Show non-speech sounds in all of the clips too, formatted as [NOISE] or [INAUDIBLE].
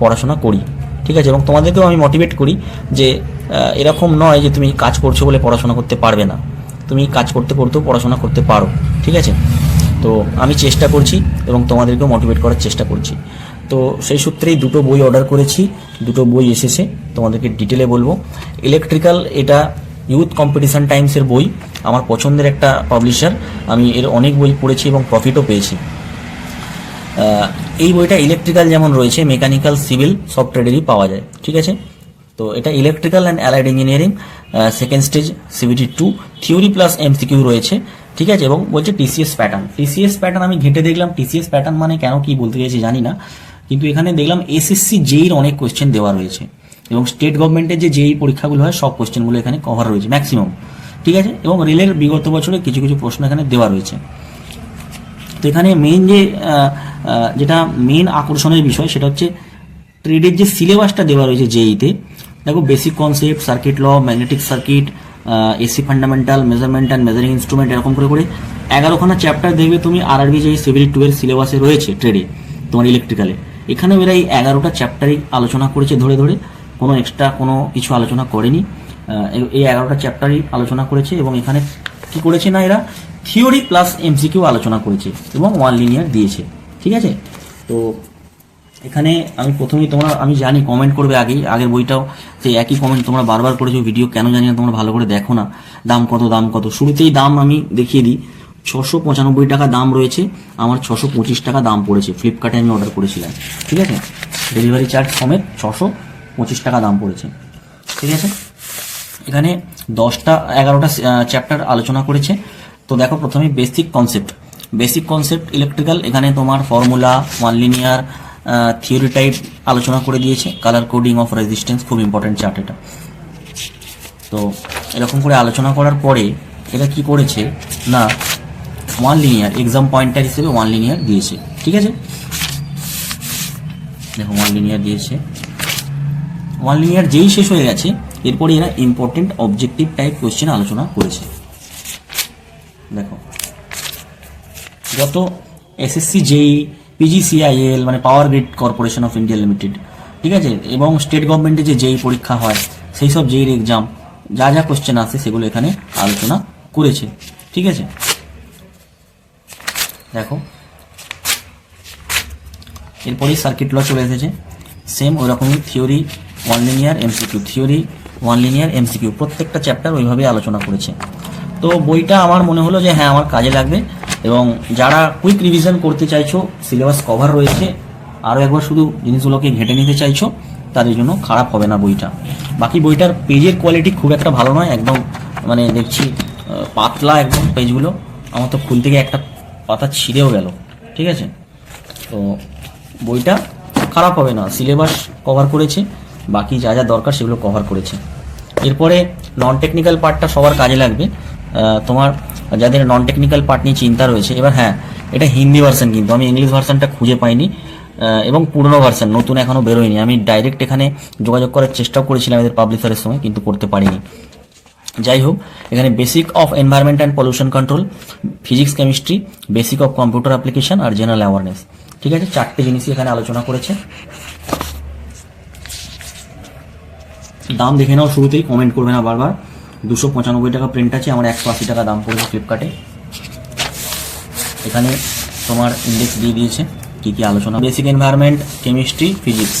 পড়াশোনা করি, ঠিক আছে? এবং তোমাদেরকেও আমি মোটিভেট করি যে এরকম নয় যে তুমি কাজ করছ বলে পড়াশোনা করতে পারবে না। তুমি কাজ করতে করতেও পড়াশোনা করতে পারো, ঠিক আছে? তো আমি চেষ্টা করছি এবং তোমাদেরকেও মোটিভেট করার চেষ্টা করছি। তো সেই সূত্রেই দুটো বই অর্ডার করেছি, দুটো বই এসেছে, তোমাদেরকে ডিটেলে বলব। ইলেকট্রিক্যাল এটা ইউথ কম্পিটিশান টাইমসের বই, আমার পছন্দের একটা পাবলিশার আমি এর অনেক বই পড়েছি এবং প্রফিটও পেয়েছি। এই বইটা ইলেকট্রিক্যাল যেমন রয়েছে মেকানিক্যাল সিভিল ট্রেডেরই পাওয়া যায়, ঠিক আছে? তো এটা electrical and allied engineering second stage CBT two theory plus MCQ রয়েছে, ঠিক আছে? এবং বলছে টিসিএস প্যাটার্ন টিসিএস প্যাটার্ন আমি ঘেটে দেখলাম। টিসিএস প্যাটার্ন মানে কেন কি বলতে চাইছি জানি না, কিন্তু এখানে দেখলাম এসএসসি জেইর অনেক কোয়েশ্চেন দেওয়া রয়েছে এবং স্টেট গভর্নমেন্টের যে জেই পরীক্ষাগুলো হয়, সব কোয়েশ্চেনগুলো এখানে কভার রয়েছে ম্যাক্সিমাম ঠিক আছে? এবং রেলের বিগত বছরে কিছু কিছু প্রশ্ন এখানে দেওয়া রয়েছে। তো এখানে মেইন যে যেটা মেন আকর্ষণের বিষয়, সেটা হচ্ছে ট্রেডের যে সিলেবাসটা দেওয়া রয়েছে জেইতে দেখো basic concept circuit law magnetic circuit AC fundamental measurement and measuring instrument এরকম করে করে এগারোখানা চ্যাপ্টার দেখবে তুমি আর আরবি যে সিভিল টুয়েলভ সিলেবাসে রয়েছে ট্রেডে তোমার ইলেকট্রিক্যালে এখানে এরা এই এগারোটা চ্যাপ্টারই আলোচনা করেছে ধরে ধরে, কোনো এক্সট্রা কোনো কিছু আলোচনা করেনি। এই- এই এগারোটা চ্যাপ্টারই আলোচনা করেছে এবং এখানে কি করেছে না এরা? থিওরি প্লাস এমসিকিউ আলোচনা করেছে এবং ওয়ান লিনিয়ার দিয়েছে। ঠিক আছে? তো এখানে আমি প্রথমেই তোমরা, আমি জানি কমেন্ট করবে আগেই, আগের বইটাও সেই একই কমেন্ট তোমরা বারবার করেছ ভিডিও কেন জানি না, তোমরা ভালো করে দেখো না, দাম কত দাম কত। শুরুতেই দাম আমি দেখিয়ে দিই, ছশো পঁচানব্বই টাকা দাম রয়েছে, আমার ছশো পঁচিশ টাকা দাম পড়েছে ফ্লিপকার্টে আমি অর্ডার করেছিলাম, ঠিক আছে? ডেলিভারি চার্জ সমেত ছশো পঁচিশ টাকা দাম পড়েছে, ঠিক আছে? এখানে দশটা, এগারোটা চ্যাপ্টার আলোচনা করেছে, তো দেখো প্রথমে basic concept basic concept electrical এখানে তোমার formula one liner theory type আলোচনা করে দিয়েছে। কালার কোডিং অফ রেজিস্ট্যান্স খুব ইম্পর্টেন্ট চার্ট এটা। তো এরকম করে আলোচনা করার পরে এটা কি করেছে? না ওয়ান লিনিয়ার এক্সাম পয়েন্টার হিসেবে ওয়ান লিনিয়ার দিয়েছে। ঠিক আছে? দেখো ওয়ান লিনিয়ার দিয়েছে। ওয়ান লিনিয়ার যেই শেষ হয়ে গেছে, এরপরে এরা ইম্পর্টেন্ট অবজেক্টিভ টাইপ কোয়েশ্চেন আলোচনা করেছে। দেখো যত এসএসসি জেই পিজিসিআইএল মানে power grid corporation of India limited ঠিক আছে? এবং স্টেট গভর্নমেন্টে যে জেই পরীক্ষা হয়, সেই সব জেইর এক্সাম যা যা কোশ্চেন আছে সেগুলো এখানে আলোচনা করেছে, ঠিক আছে? দেখো। এরপরেই সার্কিট ল চলে এসেছে। সেম ওই রকমই theory one liner MCQ theory one liner MCQ প্রত্যেকটা চ্যাপ্টার ওইভাবেই আলোচনা করেছে। তো বইটা আমার মনে হলো যে হ্যাঁ আমার কাজে লাগবে। এবং যারা কুইক রিভিশন করতে চাইছো সিলেবাস কভার রয়েছে আরও একবার শুধু জিনিসগুলোকে ঘেটে নিতে চাইছো, তাদের জন্য খারাপ হবে না বইটা। বাকি বইটার পেজের কোয়ালিটি খুব একটা ভালো নয়, একদম মানে দেখছি পাতলা একদম পেজগুলো আমার তো খুলতে গিয়ে একটা পাতা ছিঁড়েও গেল, ঠিক আছে? তো বইটা খারাপ হবে না সিলেবাস কভার করেছে, বাকি যা যা দরকার সেগুলো কভার করেছে। এরপরে নন টেকনিক্যাল পার্টটা সবার কাজে লাগবে। তোমার যাদের নন টেকনিক্যাল পার্ট নিয়ে চিন্তা রয়েছে, এবার হ্যাঁ এটা হিন্দি ভার্সন কিন্তু। আমি ইংলিশ ভার্সনটা খুঁজে পাইনি এবং পুরনো ভার্সন নতুন এখনও বেরোয়নি। আমি ডাইরেক্ট এখানে যোগাযোগ করার চেষ্টাও করেছিলাম এদের পাবলিশারের সময় কিন্তু করতে পারিনি। যাই হোক, এখানে basic of environment and pollution control physics chemistry basic of computer application R general awareness ঠিক আছে? চারটে জিনিসই এখানে আলোচনা করেছে। দাম দেখে নাও শুরুতেই কমেন্ট করবে না বারবার। দুশো পঁচানব্বই টাকা প্রিন্ট আছে, আমার একশো আশি টাকা দাম পড়েছে ফ্লিপকার্টে এখানে তোমার ইন্ডেক্স দিয়ে দিয়েছে, কি কি আলোচনা। বেসিক এনভায়রনমেন্ট কেমিস্ট্রি ফিজিক্স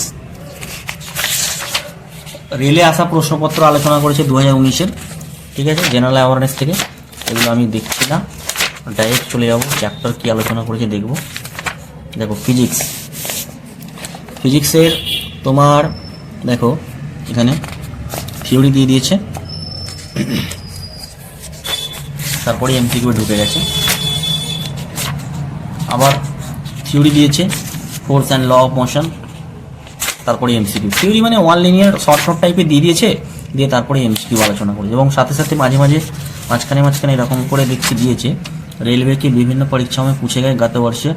রেলে আসা প্রশ্নপত্র আলোচনা করেছে দু হাজার উনিশের, ঠিক আছে? জেনারেল অ্যাওয়ারনেস থেকে। এগুলো আমি দেখছি না। ডাইরেক্ট চলে যাব চ্যাপ্টার কি আলোচনা করেছে দেখব। দেখো ফিজিক্স ফিজিক্সের তোমার, দেখো, এখানে থিওরি দিয়ে দিয়েছে। [CLEARS THROAT] তারপরে এমসিকিউ ঢুকে গেছে আবার থিওরি দিয়েছে force and law of motion তারপরে এমসিকিউ থিওরি মানে ওয়ান লিনিয়ার শর্ট শর্ট টাইপের দিয়ে দিয়েছে দিয়ে তারপরে এমসিকিউ আলোচনা করেছে এবং সাথে সাথে মাঝে মাঝে মাঝখানে মাঝখানে এরকম করে দেখছি দিয়েছে रेलवे की विभिन्न परीक्षाओं में पूछे गए गत वर्ष अ,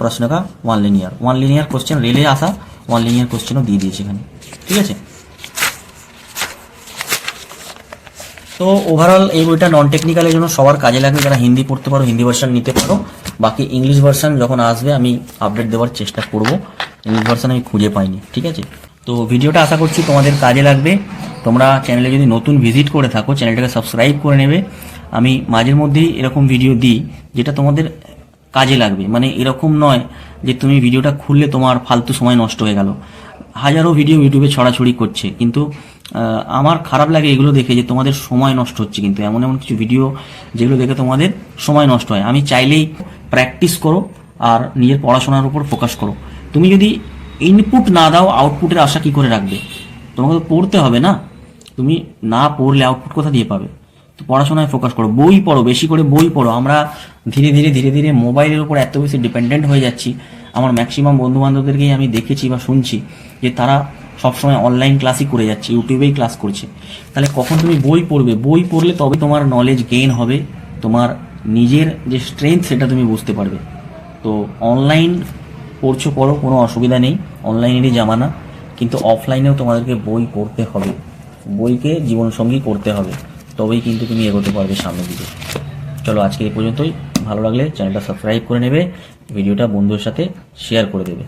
प्रश्न का one liner one liner question রেলে আসা ওয়ান লিনিয়ার কোশ্চেনও দিয়ে দিয়েছে এখানে ঠিক আছে তো ওভারঅল এই বইটা নন টেকনিক্যালের জন্য সবার কাজে লাগবে। যারা হিন্দি পড়তে পারো, হিন্দি ভার্সান নিতে পারো, বাকি ইংলিশ ভার্সান যখন আসবে আমি আপডেট দেওয়ার চেষ্টা করব। ইংলিশ ভার্সান আমি খুঁজে পাইনি, ঠিক আছে? তো ভিডিওটা আশা করছি তোমাদের কাজে লাগবে। তোমরা চ্যানেলে যদি নতুন ভিজিট করে থাকো চ্যানেলটাকে সাবস্ক্রাইব করে নেবে। আমি মাঝের মধ্যেই এরকম ভিডিও দিই, যেটা তোমাদের কাজে লাগবে। মানে এরকম নয় যে তুমি ভিডিওটা খুললে তোমার ফালতু সময় নষ্ট হয়ে গেল। হাজারো ভিডিও ইউটিউবে ছড়াছড়ি করছে, কিন্তু আমার খারাপ লাগে এগুলো দেখে যে তোমাদের সময় নষ্ট হচ্ছে কিন্তু। এমন এমন কিছু ভিডিও যেগুলো দেখে তোমাদের সময় নষ্ট হয়। আমি চাইলেই প্র্যাকটিস করো আর নিজের পড়াশোনার উপর ফোকাস করো। তুমি যদি ইনপুট না দাও আউটপুটের আশা কি করে রাখবে? তোমাকে তো পড়তে হবে না? তুমি না পড়লে আউটপুট কোথা দিয়ে পাবে? তো পড়াশোনায় ফোকাস করো। বই পড়ো, বেশি করে বই পড়ো। আমরা ধীরে ধীরে ধীরে ধীরে মোবাইলের উপর এত বেশি ডিপেন্ডেন্ট হয়ে যাচ্ছি। আমার ম্যাক্সিমাম বন্ধু বান্ধবদেরকেই আমি দেখেছি বা শুনছি যে তারা সবসময় অনলাইন ক্লাসই করে যাচ্ছে ইউটিউবেই ক্লাস করছে। তাহলে কখন তুমি বই পড়বে? বই পড়লে তবে তোমার নলেজ গেইন হবে, তোমার নিজের যে স্ট্রেংথ সেটা তুমি বুঝতে পারবে। তো অনলাইন পড়ছো পড়ো, কোনো অসুবিধা নেই। অনলাইনেরই জামানা, কিন্তু অফলাইনেও তোমাদেরকে বই পড়তে হবে। বইকে জীবনসঙ্গী করতে হবে। তবেই কিন্তু তুমি এগোতে পারবে সামনের দিকে। চলো আজকে এই পর্যন্তই। ভালো লাগলে চ্যানেলটা সাবস্ক্রাইব করে নেবে ভিডিওটা বন্ধুদের সাথে শেয়ার করে দেবে।